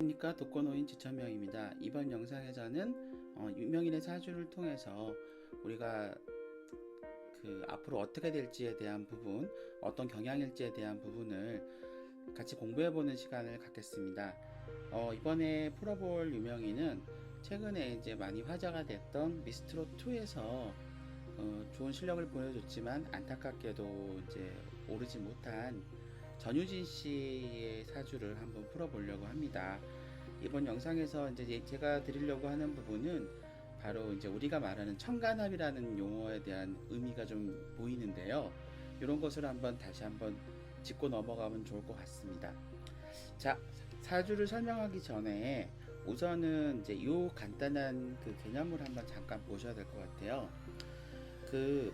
안녕하십니까 독거노인 지천명입니다. 이번 영상에서는 어, 유명인의 사주를 통해서 우리가 그 앞으로 어떻게 될지에 대한 부분, 어떤 경향일지에 대한 부분을 같이 공부해보는 시간을 갖겠습니다. 어, 이번에 풀어볼 유명인은 최근에 이제 많이 화제가 됐던 미스트롯 2에서 어, 좋은 실력을 보여줬지만 안타깝게도 이제 오르지 못한 전유진 씨의 사주를 한번 풀어보려고 합니다. 이번 영상에서 이제 제가 드리려고 하는 부분은 바로 이제 우리가 말하는 청간합이라는 용어에 대한 의미가 좀 보이는데요. 이런 것을 한번 다시 한번 짚고 넘어가면 좋을 것 같습니다. 자, 사주를 설명하기 전에 우선은 이제 요 간단한 그 개념을 한번 잠깐 보셔야 될 것 같아요. 그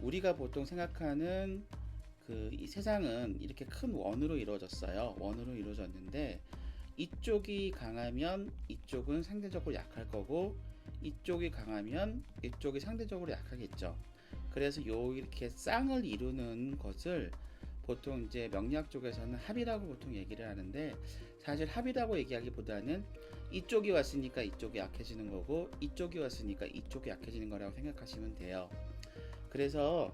우리가 보통 생각하는 그 이 세상은 이렇게 큰 원으로 이루어졌어요. 원으로 이루어졌는데 이쪽이 강하면 이쪽은 상대적으로 약할 거고 이쪽이 강하면 이쪽이 상대적으로 약하겠죠. 그래서 요 이렇게 쌍을 이루는 것을 보통 이제 명리학 쪽에서는 합이라고 보통 얘기를 하는데 사실 합이라고 얘기하기보다는 이쪽이 왔으니까 이쪽이 약해지는 거고 이쪽이 왔으니까 이쪽이 약해지는 거라고 생각하시면 돼요. 그래서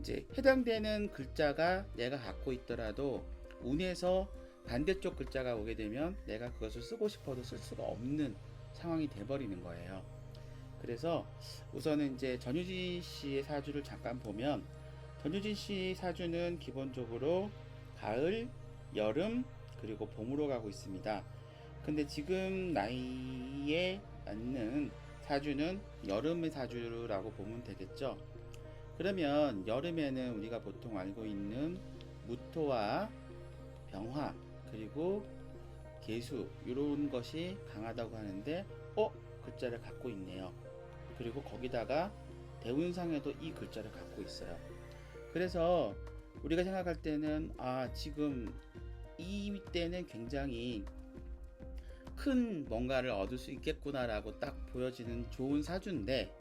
이제 해당되는 글자가 내가 갖고 있더라도 운에서 반대쪽 글자가 오게 되면 내가 그것을 쓰고 싶어도 쓸 수가 없는 상황이 돼버리는 거예요. 그래서 우선은 이제 전유진 씨의 사주를 잠깐 보면 전유진 씨 사주는 기본적으로 가을, 여름, 그리고 봄으로 가고 있습니다. 근데 지금 나이에 맞는 사주는 여름의 사주라고 보면 되겠죠. 그러면 여름에는 우리가 보통 알고 있는 무토와 병화 그리고 개수 이런 것이 강하다고 하는데 어 글자를 갖고 있네요. 그리고 거기다가 대운상에도 이 글자를 갖고 있어요. 그래서 우리가 생각할 때는 아 지금 이 때는 굉장히 큰 뭔가를 얻을 수 있겠구나라고 딱 보여지는 좋은 사주인데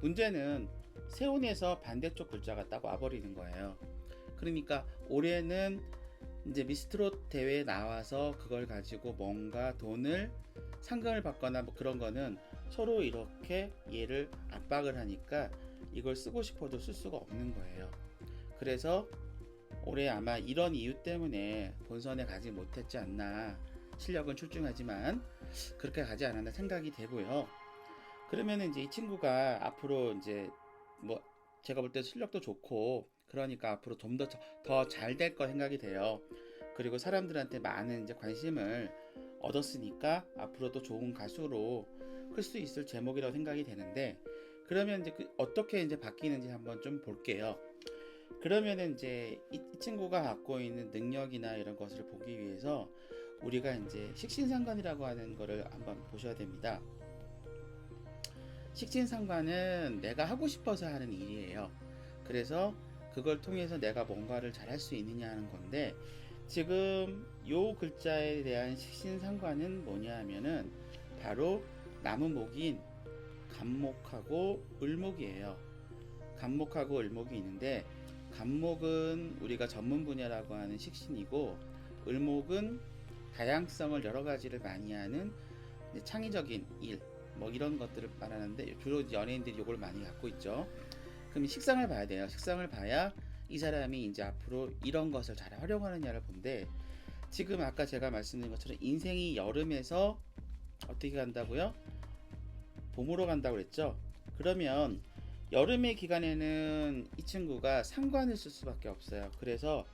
문제는 세운에서 반대쪽 글자가 딱 와버리는 거예요. 그러니까 올해는 이제 미스트롯 대회에 나와서 그걸 가지고 뭔가 돈을 상금을 받거나 뭐 그런 거는 서로 이렇게 얘를 압박을 하니까 이걸 쓰고 싶어도 쓸 수가 없는 거예요. 그래서 올해 아마 이런 이유 때문에 본선에 가지 못했지 않나 실력은 출중하지만 그렇게 가지 않았나 생각이 되고요. 그러면은 이제 이 친구가 앞으로 이제 뭐 제가 볼 때 실력도 좋고 그러니까 앞으로 좀 더 더 잘 될 거 생각이 돼요. 그리고 사람들한테 많은 이제 관심을 얻었으니까 앞으로도 좋은 가수로 클 수 있을 제목이라고 생각이 되는데 그러면 이제 그 어떻게 이제 바뀌는지 한번 좀 볼게요. 그러면은 이제 이, 이 친구가 갖고 있는 능력이나 이런 것을 보기 위해서 우리가 이제 식신상관이라고 하는 거를 한번 보셔야 됩니다. 식신상관은 내가 하고 싶어서 하는 일이에요. 그래서 그걸 통해서 내가 뭔가를 잘 할 수 있느냐 하는 건데 지금 요 글자에 대한 식신상관은 뭐냐 하면은 바로 나무목인 간목하고 을목이에요. 간목하고 을목이 있는데 간목은 우리가 전문 분야라고 하는 식신이고 을목은 다양성을 여러 가지를 많이 하는 창의적인 일, 뭐 이런 것들을 말하는데 주로 연예인들이 이걸 많이 갖고 있죠. 그럼 식상을 봐야 돼요. 식상을 봐야 이 사람이 이제 앞으로 이런 것을 잘 활용하느냐를 본데 지금 아까 제가 말씀드린 것처럼 인생이 여름에서 어떻게 간다고요? 봄으로 간다고 그랬죠. 그러면 여름의 기간에는 이 친구가 상관을 쓸 수밖에 없어요. 그래서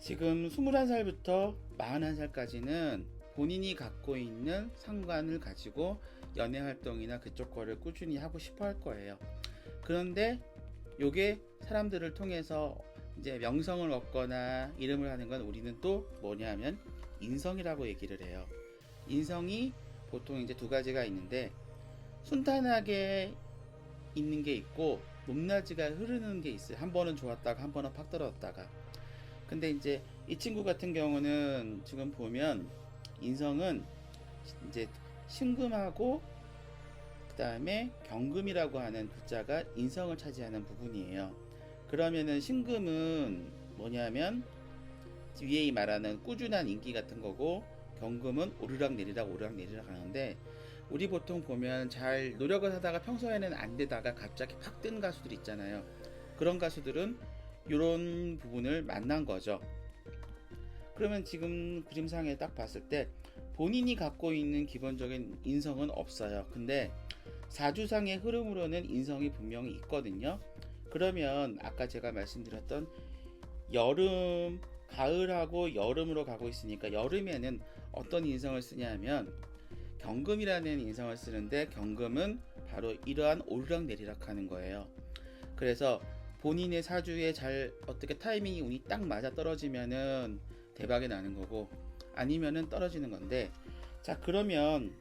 지금 21살부터 41살까지는 본인이 갖고 있는 상관을 가지고 연애 활동이나 그쪽 거를 꾸준히 하고 싶어 할 거예요. 그런데 요게 사람들을 통해서 이제 명성을 얻거나 이름을 하는 건 우리는 또 뭐냐면 인성이라고 얘기를 해요. 인성이 보통 이제 두 가지가 있는데 순탄하게 있는 게 있고 높낮이가 흐르는 게 있어요. 한 번은 좋았다가 한 번은 팍 떨어졌다가. 근데 이제 이 친구 같은 경우는 지금 보면 인성은 이제 신금하고 그 다음에 경금이라고 하는 글자가 인성을 차지하는 부분이에요. 그러면은 신금은 뭐냐면 위에 이 말하는 꾸준한 인기 같은 거고 경금은 오르락 내리락 오르락 내리락 하는데 우리 보통 보면 잘 노력을 하다가 평소에는 안 되다가 갑자기 팍 뜬 가수들 있잖아요. 그런 가수들은 이런 부분을 만난 거죠. 그러면 지금 그림상에 딱 봤을 때 본인이 갖고 있는 기본적인 인성은 없어요. 근데 사주상의 흐름으로는 인성이 분명히 있거든요. 그러면 아까 제가 말씀드렸던 여름, 가을하고 여름으로 가고 있으니까 여름에는 어떤 인성을 쓰냐면 경금이라는 인성을 쓰는데 경금은 바로 이러한 오르락내리락 하는 거예요. 그래서 본인의 사주에 잘 어떻게 타이밍이 운이 딱 맞아 떨어지면은 대박이 나는 거고 아니면은 떨어지는 건데 자 그러면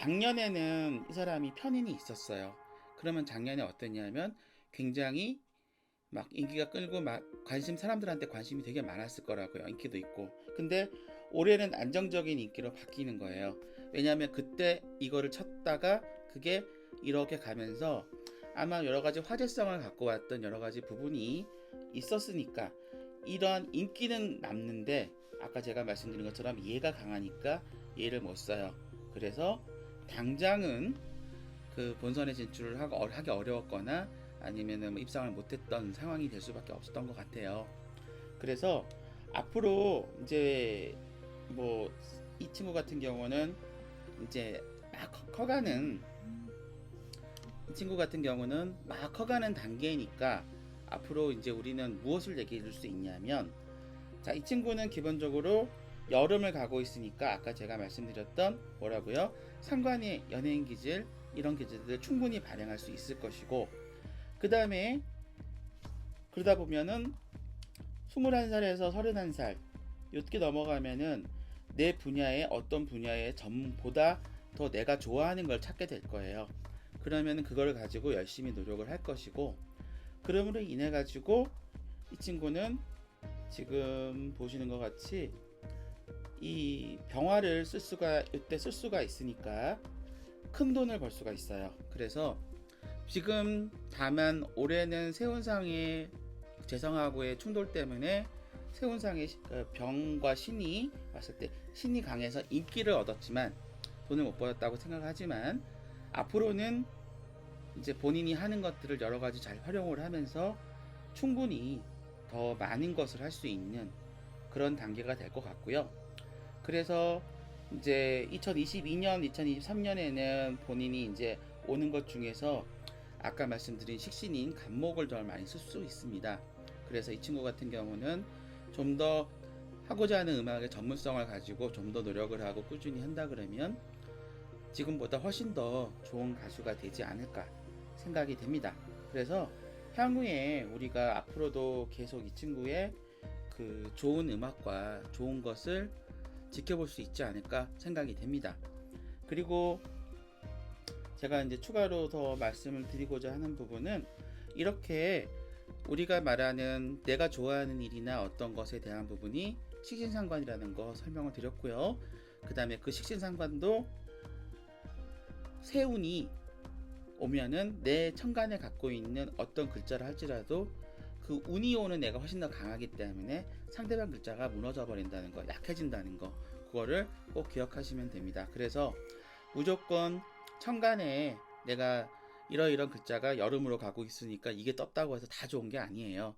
작년에는 이 사람이 편인이 있었어요. 그러면 작년에 어떠냐면 굉장히 막 인기가 끌고 막 관심 사람들한테 관심이 되게 많았을 거라고요. 인기도 있고. 근데 올해는 안정적인 인기로 바뀌는 거예요. 왜냐하면 그때 이거를 쳤다가 그게 이렇게 가면서 아마 여러 가지 화제성을 갖고 왔던 여러 가지 부분이 있었으니까 이러한 인기는 남는데 아까 제가 말씀드린 것처럼 얘가 강하니까 얘를 못 써요. 그래서 당장은 그 본선에 진출을 하고 하기 어려웠거나 아니면은 뭐 입상을 못했던 상황이 될 수밖에 없었던 것 같아요. 그래서 앞으로 이제 뭐 이 친구 같은 경우는 이제 막 커- 커가는 이 친구 같은 경우는 막 커가는 단계니까 앞으로 이제 우리는 무엇을 얘기해 줄 수 있냐면 자 이 친구는 기본적으로 여름을 가고 있으니까 아까 제가 말씀드렸던 뭐라고요 상관의 연예인 기질 이런 기질들 충분히 발행할 수 있을 것이고 그 다음에 그러다 보면은 21살에서 31살 이렇게 넘어가면은 내 분야의 어떤 분야의 전보다 더 내가 좋아하는 걸 찾게 될 거예요. 그러면은 그걸 가지고 열심히 노력을 할 것이고 그러므로 인해 가지고 이 친구는 지금 보시는 것 같이 이 병화를 쓸 수가 이때 쓸 수가 있으니까 큰 돈을 벌 수가 있어요. 그래서 지금 다만 올해는 세운상의 재성하고의 충돌 때문에 세운상의 시- 그 병과 신이 왔을 때 신이 강해서 인기를 얻었지만 돈을 못 벌었다고 생각하지만 앞으로는 이제 본인이 하는 것들을 여러 가지 잘 활용을 하면서 충분히 더 많은 것을 할 수 있는 그런 단계가 될 것 같고요. 그래서 이제 2022년, 2023년에는 본인이 이제 오는 것 중에서 아까 말씀드린 식신인 간목을 더 많이 쓸 수 있습니다. 그래서 이 친구 같은 경우는 좀 더 하고자 하는 음악의 전문성을 가지고 좀 더 노력을 하고 꾸준히 한다 그러면 지금보다 훨씬 더 좋은 가수가 되지 않을까 생각이 됩니다. 그래서 향후에 우리가 앞으로도 계속 이 친구의 그 좋은 음악과 좋은 것을 지켜볼 수 있지 않을까 생각이 됩니다. 그리고 제가 이제 추가로 더 말씀을 드리고자 하는 부분은 이렇게 우리가 말하는 내가 좋아하는 일이나 어떤 것에 대한 부분이 식신상관이라는 거 설명을 드렸고요. 그 다음에 그 식신상관도 세운이 오면은 내 천간에 갖고 있는 어떤 글자를 할지라도 그 운이 오는 애가 훨씬 더 강하기 때문에 상대방 글자가 무너져 버린다는 거, 약해진다는 거, 그거를 꼭 기억하시면 됩니다. 그래서 무조건 천간에 내가 이러이런 글자가 여름으로 가고 있으니까 이게 떴다고 해서 다 좋은 게 아니에요.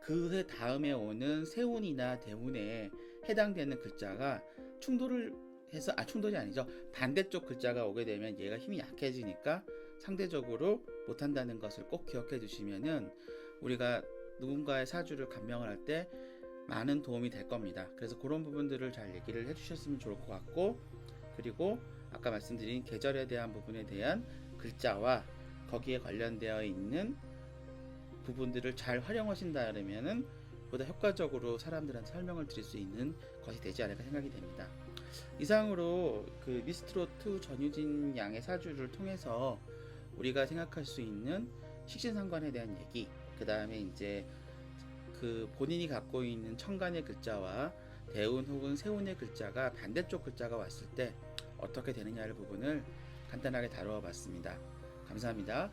그 다음에 오는 세운이나 대운에 해당되는 글자가 충돌을 해서 아 충돌이 아니죠 반대쪽 글자가 오게 되면 얘가 힘이 약해지니까 상대적으로 못한다는 것을 꼭 기억해 주시면은 우리가 누군가의 사주를 감명을 할 때 많은 도움이 될 겁니다. 그래서 그런 부분들을 잘 얘기를 해주셨으면 좋을 것 같고 그리고 아까 말씀드린 계절에 대한 부분에 대한 글자와 거기에 관련되어 있는 부분들을 잘 활용하신다면은 보다 효과적으로 사람들한테 설명을 드릴 수 있는 것이 되지 않을까 생각이 됩니다. 이상으로 그 미스트롯2 전유진 양의 사주를 통해서 우리가 생각할 수 있는 식신상관에 대한 얘기, 그 다음에 이제 그 본인이 갖고 있는 천간의 글자와 대운 혹은 세운의 글자가 반대쪽 글자가 왔을 때 어떻게 되느냐를 부분을 간단하게 다루어 봤습니다. 감사합니다.